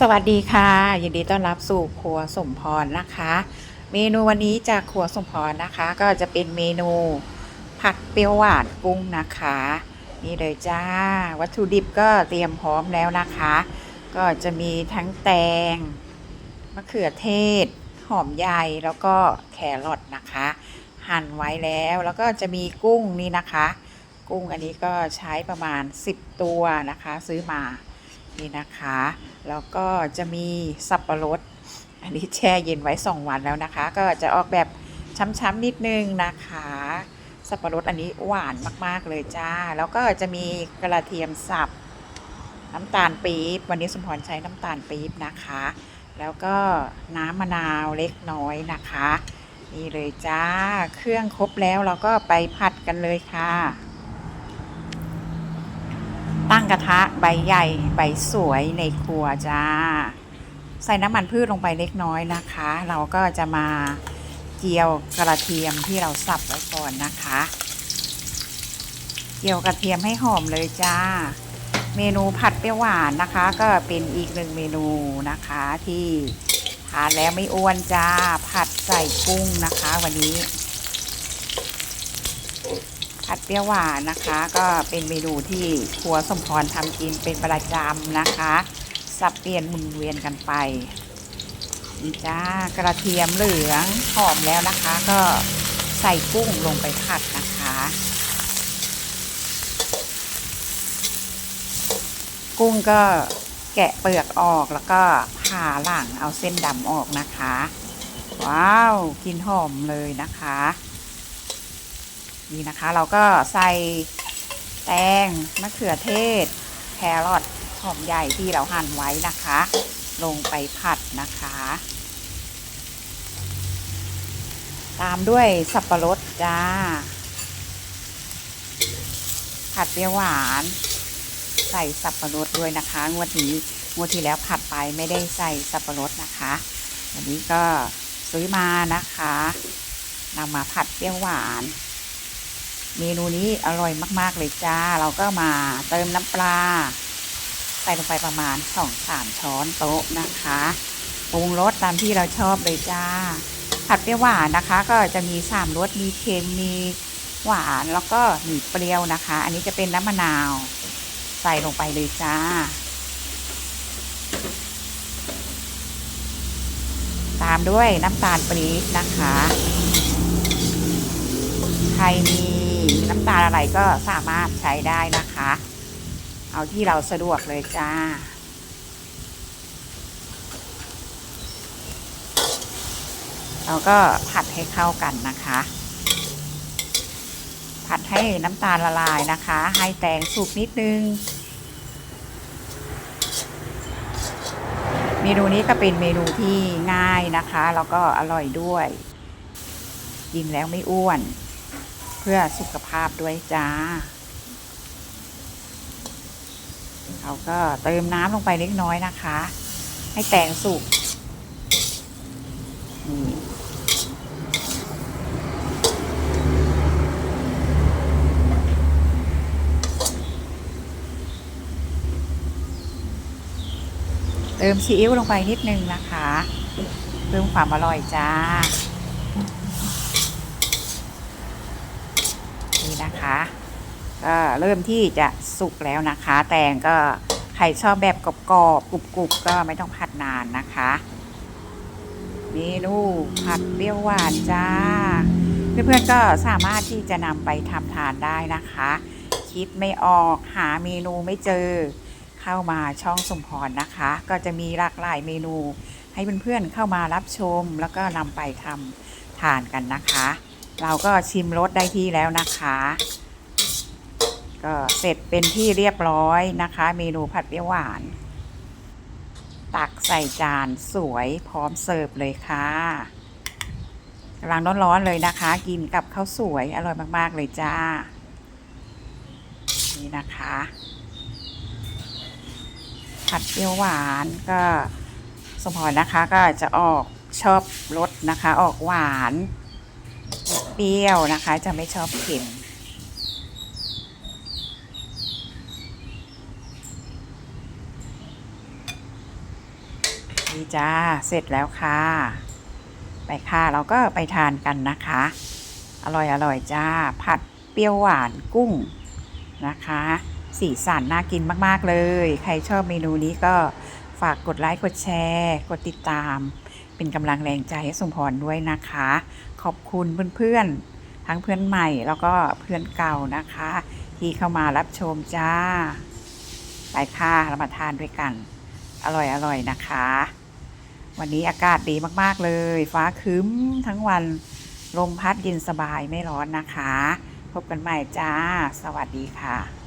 สวัสดีค่ะยินดีต้อนรับสู่ครัวสมพรนะคะ เมนูวันนี้จากครัวสมพรนะคะ ก็จะเป็นเมนูผัดเปรี้ยวหวานกุ้งนะคะ นี่เลยจ้า วัตถุดิบก็เตรียมพร้อมแล้วนะคะ ก็จะมีทั้งแตงมะเขือเทศ หอมใหญ่แล้วก็แครอทนะคะ หั่นไว้แล้วแล้วก็จะมีกุ้งนี่นะคะ กุ้งอันนี้ก็ใช้ประมาณ 10 ตัวนะคะ ซื้อมา นี่นะคะ แล้วก็จะมีสับปะรด อันนี้แช่เย็นไว้ 2 วันแล้วนะคะ ก็จะออกแบบช้ำๆนิดนึงนะคะ สับปะรดอันนี้หวานมากๆเลยจ้า แล้วก็จะมีกระเทียมสับ น้ำตาลปี๊บ วันนี้สมพรใช้น้ำตาลปี๊บนะคะ แล้วก็น้ำมะนาวเล็กน้อยนะคะ นี่เลยจ้า เครื่องครบแล้วเราก็ไปผัดกันเลยค่ะ ตั้งกระทะใบใหญ่ใบสวยในครัวจ้า ใส่น้ำมันพืชลงไปเล็กน้อยนะคะ เราก็จะมาเจียวกระเทียมที่เราสับไว้ก่อนนะคะ เจียวกระเทียมให้หอมเลยจ้า เมนูผัดเปรี้ยวหวานนะคะ ก็เป็นอีกหนึ่งเมนูนะคะที่ทานแล้วไม่อ้วนจ้า ผัดใส่กุ้งนะคะ วันนี้ ผัดเปรี้ยวหวานนะคะ ก็เป็นเมนูที่ครัวสมพรทำกินเป็นประจำนะคะ สับเปลี่ยนหมุนเวียนกันไปนี่จ้ากระเทียมเหลืองหอมแล้วนะคะ ก็ใส่กุ้งลงไปผัดนะคะ กุ้งก็แกะเปลือกออกแล้วก็ผ่าหลังเอาเส้นดำออกนะคะ ว้าวกลินหอมเลยนะคะ นี่นะคะ เราก็ใส่แตงมะเขือเทศ แครอทหอมใหญ่ที่เราหั่นไว้นะคะ ลงไปผัดนะคะ ตามด้วยสับปะรดจ้า ผัดเปรี้ยวหวาน ใส่สับปะรดด้วยนะคะ งวดนี้งวดที่แล้วผัดไปไม่ได้ใส่สับปะรดนะคะวันนี้ก็ซื้อมานะคะนำมาผัดเปรี้ยวหวาน เมนูนี้อร่อยมาก ๆ เลยจ้า เราก็มาเติมน้ำปลา ใส่ลงไปประมาณสองสามช้อนโต๊ะนะคะปรุงรสตามที่เราชอบเลยจ้า ผัดเปรี้ยวหวานนะคะ ก็จะมีสามรสมีเค็มมีหวานแล้วก็มีเปรี้ยวนะคะ อันนี้จะเป็นน้ำมะนาว ใส่ลงไปเลยจ้าตามด้วยน้ำตาลปี๊บนะคะ ใครมี ตาลอะไรก็สามารถใช้ได้นะคะ เอาที่เราสะดวกเลยจ้า เราก็ผัดให้เข้ากันนะคะ ผัดให้น้ำตาลละลายนะคะ ให้แตงสุกนิดนึงเมนูนี้ก็เป็นเมนูที่ง่ายนะคะ แล้วก็อร่อยด้วย กินแล้วไม่อ้วน เพื่อสุขภาพด้วยจ้า เราก็เติมน้ำลงไปเล็กน้อยนะคะ ให้แตงสุกนี่เติมซีอิ๊วลงไปนิดนึงนะคะ เพิ่มความอร่อยจ้า นะคะก็เริ่มที่จะสุกแล้วนะคะ แตงก็ใครชอบแบบกรอบๆกรุบๆก็ไม่ต้องผัดนานนะคะเมนูผัดเปรี้ยวหวานจ้า เพื่อนๆก็สามารถที่จะนำไปทำทานได้นะคะ คิดไม่ออกหาเมนูไม่เจอ เข้ามาช่องสมพรนะคะ ก็จะมีหลากหลายเมนู ให้เพื่อนๆเข้ามารับชมแล้วก็นำไปทำทานกันนะคะ เราก็ชิมรสได้ที่แล้วนะคะ ก็เสร็จเป็นที่เรียบร้อยนะคะ เมนูผัดเปรี้ยวหวาน ตักใส่จานสวยพร้อมเสิร์ฟเลยค่ะกำลังร้อนๆเลยนะคะ กินกับข้าวสวยอร่อยมากๆเลยจ้า นี่นะคะ ผัดเปรี้ยวหวานก็สมพรนะคะก็จะออกชอบรสนะคะ ออกหวาน เปรี้ยวนะคะ จะไม่ชอบเค็มนี่จ้า เสร็จแล้วค่ะ ไปค่ะ เราก็ไปทานกันนะคะ อร่อยอร่อยจ้า ผัดเปรี้ยวหวานกุ้งนะคะ สีสันน่ากินมาก ๆ เลย ใครชอบเมนูนี้ก็ฝากกดไลค์ กดแชร์ กดติดตาม เป็นกำลังแรงใจให้สมพรด้วยนะคะ ขอบคุณเพื่อนๆ ทั้งเพื่อนใหม่แล้วก็เพื่อนเก่านะคะ ที่เข้ามารับชมจ้าไปค่ะเรามาทานด้วยกัน อร่อยอร่อยนะคะ วันนี้อากาศดีมากๆเลย ฟ้าครึ้มทั้งวันลมพัดเย็นสบายไม่ร้อนนะคะ พบกันใหม่จ้า สวัสดีค่ะ